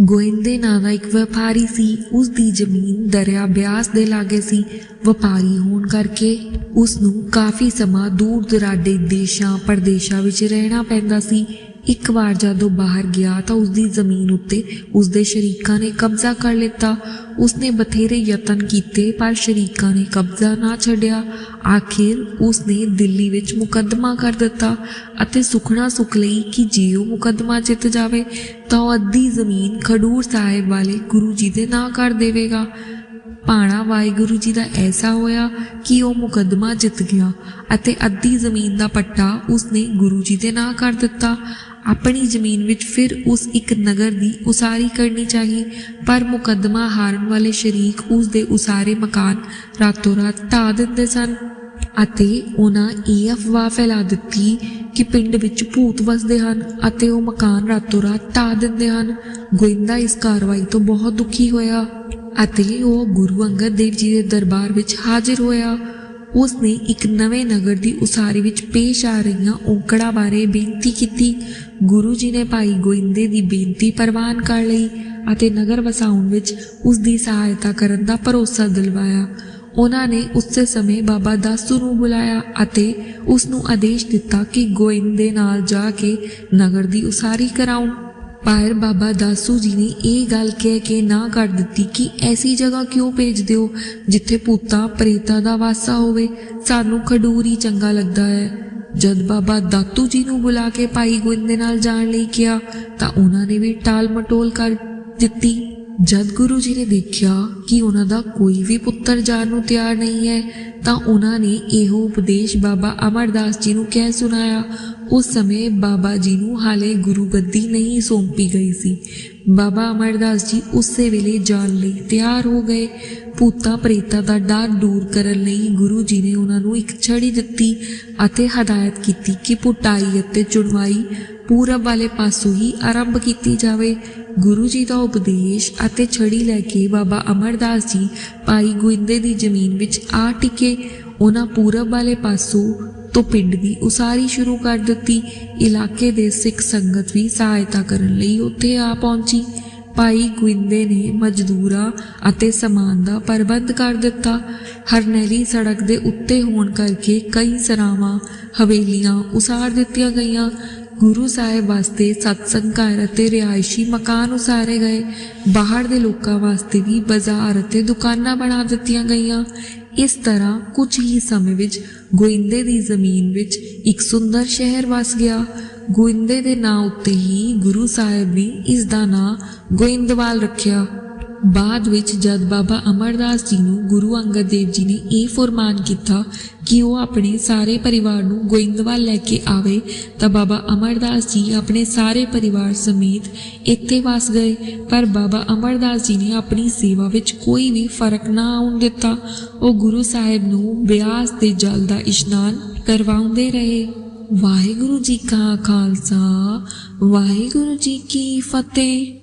ਗੋਇੰਦੇ ਨਾਂ ਦਾ ਇੱਕ ਵਪਾਰੀ ਸੀ ਉਸ ਦੀ ਜ਼ਮੀਨ ਦਰਿਆ ਬਿਆਸ ਦੇ ਲਾਗੇ ਸੀ। ਵਪਾਰੀ ਹੋਣ ਕਰਕੇ ਉਸ ਨੂੰ ਕਾਫੀ ਸਮਾਂ ਦੂਰ ਦੁਰਾਡੇ ਦੇਸ਼ਾਂ ਪਰਦੇਸ਼ਾਂ ਵਿੱਚ ਰਹਿਣਾ ਪੈਂਦਾ ਸੀ। ਇੱਕ ਵਾਰ ਜਦੋਂ ਬਾਹਰ ਗਿਆ ਤਾਂ ਉਸ ਦੀ ਜ਼ਮੀਨ ਉੱਤੇ ਉਸ ਦੇ ਸ਼ਰੀਕਾਂ ਨੇ ਕਬਜ਼ਾ ਕਰ ਲਿੱਤਾ। ਉਸਨੇ ਬਥੇਰੇ ਯਤਨ ਕੀਤੇ, ਪਰ ਸ਼ਰੀਕਾਂ ਨੇ ਕਬਜ਼ਾ ਨਾ ਛੱਡਿਆ। ਆਖਿਰ ਉਸਨੇ ਦਿੱਲੀ ਵਿੱਚ ਮੁਕੱਦਮਾ ਕਰ ਦਿੱਤਾ ਅਤੇ ਸੁਖਣਾ ਸੁਖ ਲਈ ਕਿ ਜੇ ਉਹ ਮੁਕੱਦਮਾ ਜਿੱਤ ਜਾਵੇ, ਤਾਂ ਉਹ ਅੱਧੀ ਜ਼ਮੀਨ ਖਡੂਰ ਸਾਹਿਬ ਵਾਲੇ ਗੁਰੂ ਜੀ ਦੇ ਨਾਂ ਕਰ ਦੇਵੇਗਾ। ਭਾਣਾ ਵਾਹਿਗੁਰੂ ਜੀ ਦਾ ਐਸਾ ਹੋਇਆ ਕਿ ਉਹ ਮੁਕੱਦਮਾ ਜਿੱਤ ਗਿਆ ਅਤੇ ਅੱਧੀ ਜ਼ਮੀਨ ਦਾ ਪੱਟਾ ਉਸਨੇ ਗੁਰੂ ਜੀ ਦੇ ਨਾਂ ਕਰ ਦਿੱਤਾ। ਆਪਣੀ ਜ਼ਮੀਨ ਵਿੱਚ ਫਿਰ ਉਸ ਇੱਕ ਨਗਰ ਦੀ ਉਸਾਰੀ ਕਰਨੀ ਚਾਹੀ, ਪਰ ਮੁਕੱਦਮਾ ਹਾਰਨ ਵਾਲੇ ਸ਼ਰੀਕ ਉਸ ਦੇ ਉਸਾਰੇ ਮਕਾਨ ਰਾਤੋਂ ਰਾਤ ਢਾਹ ਦਿੰਦੇ ਸਨ ਅਤੇ ਉਹਨਾਂ ਇਹ ਅਫਵਾਹ ਫੈਲਾ ਦਿੱਤੀ ਕਿ ਪਿੰਡ ਵਿੱਚ ਭੂਤ ਵਸਦੇ ਹਨ ਅਤੇ ਉਹ ਮਕਾਨ ਰਾਤੋਂ ਰਾਤ ਢਾਹ ਦਿੰਦੇ ਹਨ। ਗੋਇੰਦਾ ਇਸ ਕਾਰਵਾਈ ਤੋਂ ਬਹੁਤ ਦੁਖੀ ਹੋਇਆ। ਅਤੇ ਉਹ ਗੁਰੂ ਅੰਗਦ ਦੇਵ ਜੀ ਦੇ ਦਰਬਾਰ ਵਿੱਚ ਹਾਜ਼ਰ ਹੋਇਆ। ਉਸ ਨੇ ਇੱਕ ਨਵੇਂ ਨਗਰ ਦੀ ਉਸਾਰੀ ਵਿੱਚ ਪੇਸ਼ ਆ ਰਹੀਆਂ ਔਂਕੜਾਂ ਬਾਰੇ ਬੇਨਤੀ ਕੀਤੀ। ਗੁਰੂ ਜੀ ਨੇ ਭਾਈ ਗੋਇੰਦੇ ਦੀ ਬੇਨਤੀ ਪ੍ਰਵਾਨ ਕਰ ਲਈ ਅਤੇ ਨਗਰ ਵਸਾਉਣ ਵਿੱਚ ਉਸ ਦੀ ਸਹਾਇਤਾ ਕਰਨ ਦਾ ਭਰੋਸਾ ਦਿਲਵਾਇਆ। ਉਹਨਾਂ ਨੇ ਉਸੇ ਸਮੇਂ ਬਾਬਾ ਦਾਸੂ ਨੂੰ ਬੁਲਾਇਆ ਅਤੇ ਉਸ ਨੂੰ ਆਦੇਸ਼ ਦਿੱਤਾ ਕਿ ਗੋਇੰਦੇ ਨਾਲ ਜਾ ਕੇ ਨਗਰ ਦੀ ਉਸਾਰੀ ਕਰਾਉਣ। ਪਰ ਬਾਬਾ ਦਾਸੂ ਜੀ ਨੇ ਇਹ ਗੱਲ ਕਹਿ ਕੇ ਨਾ ਕਰ ਦਿੱਤੀ ਕਿ ਐਸੀ ਜਗ੍ਹਾ ਕਿਉਂ ਭੇਜ ਦਿਓ ਜਿੱਥੇ ਭੂਤਾਂ, ਪ੍ਰੇਤਾਂ ਦਾ ਵਾਸਾ ਹੋਵੇ। ਸਾਨੂੰ ਖਡੂਰ ਹੀ ਚੰਗਾ ਲੱਗਦਾ ਹੈ। ਜਦ ਬਾਬਾ ਦਾਤੂ ਜੀ ਨੂੰ ਬੁਲਾ ਕੇ ਭਾਈ ਗੋਇੰਦ ਦੇ ਨਾਲ ਜਾਣ ਲਈ ਕਿਹਾ, ਤਾਂ ਉਹਨਾਂ ਨੇ ਵੀ ਟਾਲ ਮਟੋਲ ਕਰ ਦਿੱਤੀ। ਜਦ ਗੁਰੂ ਜੀ ਨੇ ਦੇਖਿਆ ਕਿ ਉਹਨਾਂ ਦਾ ਕੋਈ ਵੀ ਪੁੱਤਰ ਜਾਣ ਨੂੰ ਤਿਆਰ ਨਹੀਂ ਹੈ, ਤਾਂ ਉਹਨਾਂ ਨੇ ਇਹੋ ਉਪਦੇਸ਼ ਬਾਬਾ ਅਮਰਦਾਸ ਜੀ ਨੂੰ ਕਹਿ ਸੁਣਾਇਆ ਉਸ ਸਮੇਂ ਬਾਬਾ ਜੀ ਨੂੰ ਹਾਲੇ ਗੁਰੂ ਗੱਦੀ ਨਹੀਂ ਸੌਂਪੀ ਗਈ ਸੀ। ਬਾਬਾ ਅਮਰਦਾਸ ਜੀ ਉਸੇ ਵੇਲੇ ਜਾਣ ਲਈ ਤਿਆਰ ਹੋ ਗਏ। ਭੂਤਾਂ ਪ੍ਰੇਤਾਂ ਦਾ ਡਰ ਦੂਰ ਕਰਨ ਲਈ ਗੁਰੂ ਜੀ ਨੇ ਉਹਨਾਂ ਨੂੰ ਇੱਕ ਛੜੀ ਦਿੱਤੀ ਅਤੇ ਹਦਾਇਤ ਕੀਤੀ ਕਿ ਪੁਟਾਈ ਅਤੇ ਚੁਣਵਾਈ ਪੂਰਬ ਵਾਲੇ ਪਾਸੋਂ ਹੀ ਆਰੰਭ ਕੀਤੀ ਜਾਵੇ। ਗੁਰੂ ਜੀ ਦਾ ਉਪਦੇਸ਼ ਅਤੇ ਛੜੀ ਲੈ ਕੇ ਬਾਬਾ ਅਮਰਦਾਸ ਜੀ ਭਾਈ ਗੋਇੰਦੇ ਦੀ ਜ਼ਮੀਨ ਵਿੱਚ ਆ ਟਿਕੇ। ਉਹਨਾਂ ਪੂਰਬ ਵਾਲੇ ਪਾਸੋਂ ਤੋਂ ਪਿੰਡ ਦੀ ਉਸਾਰੀ ਸ਼ੁਰੂ ਕਰ ਦਿੱਤੀ। ਇਲਾਕੇ ਦੇ ਸਿੱਖ ਸੰਗਤ ਵੀ ਸਹਾਇਤਾ ਕਰਨ ਲਈ ਉੱਥੇ ਆ ਪਹੁੰਚੀ। ਭਾਈ ਗੁਇੰਦੇ ਨੇ ਮਜ਼ਦੂਰਾਂ ਅਤੇ ਸਮਾਨ ਦਾ ਪ੍ਰਬੰਧ ਕਰ ਦਿੱਤਾ। ਹਰਨੈਲੀ ਸੜਕ ਦੇ ਉੱਤੇ ਹੋਣ ਕਰਕੇ ਕਈ ਸਰਾਵਾਂ, ਹਵੇਲੀਆਂ ਉਸਾਰ ਦਿੱਤੀਆਂ ਗਈਆਂ। ਗੁਰੂ ਸਾਹਿਬ ਵਾਸਤੇ ਸਤਸੰਗ ਘਰ ਅਤੇ ਰਿਹਾਇਸ਼ੀ ਮਕਾਨ ਉਸਾਰੇ ਗਏ। ਬਾਹਰ ਦੇ ਲੋਕਾਂ ਵਾਸਤੇ ਵੀ ਬਾਜ਼ਾਰ ਅਤੇ ਦੁਕਾਨਾਂ ਬਣਾ ਦਿੱਤੀਆਂ ਗਈਆਂ। ਇਸ ਤਰ੍ਹਾਂ ਕੁਝ ਹੀ ਸਮੇਂ ਵਿੱਚ ਗੋਇੰਦੇ ਦੀ ਜ਼ਮੀਨ ਵਿੱਚ ਇੱਕ ਸੁੰਦਰ ਸ਼ਹਿਰ ਵਸ ਗਿਆ। ਗੋਇੰਦੇ ਦੇ ਨਾਂ ਉੱਤੇ ਹੀ ਗੁਰੂ ਸਾਹਿਬ ਨੇ ਇਸ ਦਾ ਨਾਂ ਗੋਇੰਦਵਾਲ ਰੱਖਿਆ। ਬਾਅਦ ਵਿੱਚ ਜਦ ਬਾਬਾ ਅਮਰਦਾਸ ਜੀ ਨੂੰ ਗੁਰੂ ਅੰਗਦ ਦੇਵ ਜੀ ਨੇ ਇਹ ਫਰਮਾਨ ਕੀਤਾ ਕਿ ਉਹ ਆਪਣੇ ਸਾਰੇ ਪਰਿਵਾਰ ਨੂੰ ਗੋਇੰਦਵਾਲ ਲੈ ਕੇ ਆਵੇ, ਤਾਂ ਬਾਬਾ ਅਮਰਦਾਸ ਜੀ ਆਪਣੇ ਸਾਰੇ ਪਰਿਵਾਰ ਸਮੇਤ ਇੱਥੇ ਵਸ ਗਏ। ਪਰ ਬਾਬਾ ਅਮਰਦਾਸ ਜੀ ਨੇ ਆਪਣੀ ਸੇਵਾ ਵਿੱਚ ਕੋਈ ਵੀ ਫ਼ਰਕ ਨਾ ਆਉਣ ਦਿੱਤਾ। ਉਹ ਗੁਰੂ ਸਾਹਿਬ ਨੂੰ ਬਿਆਸ ਦੇ ਜਲ ਦਾ ਇਸ਼ਨਾਨ ਕਰਵਾਉਂਦੇ ਰਹੇ। ਵਾਹਿਗੁਰੂ ਜੀ ਕਾ ਖਾਲਸਾ, ਵਾਹਿਗੁਰੂ ਜੀ ਕੀ ਫਤਿਹ।